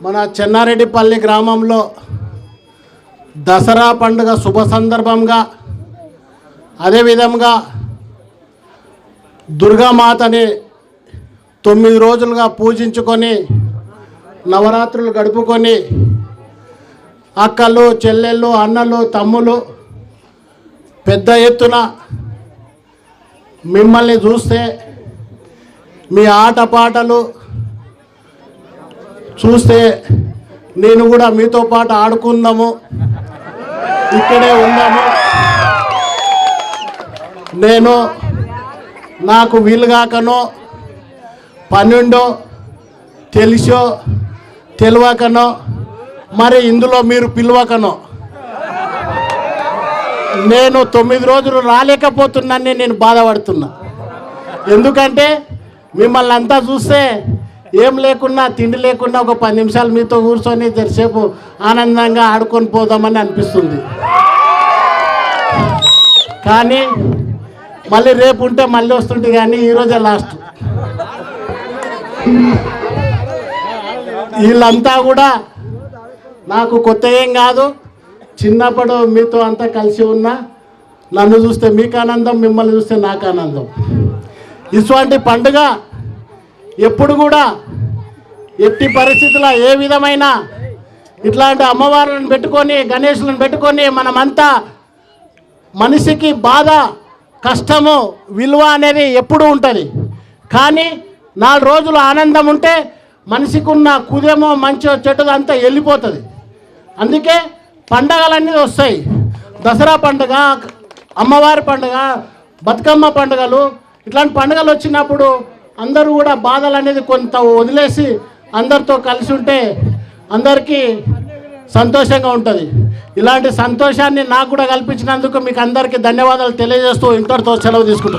మన చెన్నారెడ్డిపల్లి గ్రామంలో దసరా పండుగ శుభ సందర్భంగా అదేవిధంగా దుర్గామాతని తొమ్మిది రోజులుగా పూజించుకొని నవరాత్రులు గడుపుకొని అక్కలు చెల్లెళ్ళు అన్నలు తమ్ములు పెద్ద ఎత్తున మిమ్మల్ని చూస్తే మీ ఆటపాటలు చూస్తే నేను కూడా మీతో పాటు ఆడుకుందాము. ఇక్కడే ఉందాము. నేను నాకు వీలుగాకనో పన్నెండో తెలిసో తెలియకనో మరి ఇందులో మీరు పిలవకనో. నేను తొమ్మిది రోజులు రాలేకపోతున్నానని నేను బాధపడుతున్నా. ఎందుకంటే మిమ్మల్ని అంతా చూస్తే ఏం లేకున్నా తిండి లేకుండా ఒక పది నిమిషాలు మీతో కూర్చొని తెరిసేపు ఆనందంగా ఆడుకొని పోదామని అనిపిస్తుంది. కానీ మళ్ళీ రేపు ఉంటే మళ్ళీ వస్తుంటే కానీ ఈరోజే లాస్ట్. వీళ్ళంతా కూడా నాకు కొత్త ఏం కాదు చిన్నప్పుడు మీతో అంతా కలిసి ఉన్నా నన్ను చూస్తే మీకు ఆనందం మిమ్మల్ని చూస్తే నాకు ఆనందం. ఇటువంటి పండుగ ఎప్పుడు కూడా ఎట్టి పరిస్థితుల్లో ఏ విధమైన ఇట్లాంటి అమ్మవార్లను పెట్టుకొని గణేషులను పెట్టుకొని మనమంతా మనిషికి బాధ కష్టము విలువ అనేది ఎప్పుడు ఉంటుంది. కానీ నాలుగు రోజులు ఆనందం ఉంటే మనిషికి ఉన్న కుదేమో మంచో చెట్టుదో అంతా వెళ్ళిపోతుంది. అందుకే పండగలన్నీ వస్తాయి. దసరా పండుగ అమ్మవారి పండుగ బతుకమ్మ పండుగలు ఇట్లాంటి పండుగలు వచ్చినప్పుడు అందరూ కూడా బాధలు అనేది కొంత వదిలేసి అందరితో కలిసి ఉంటే అందరికీ సంతోషంగా ఉంటుంది. ఇలాంటి సంతోషాన్ని నాకు కూడా కల్పించినందుకు మీకు అందరికీ ధన్యవాదాలు తెలియజేస్తూ ఇంతటితో సెలవు తీసుకుంటున్నాను.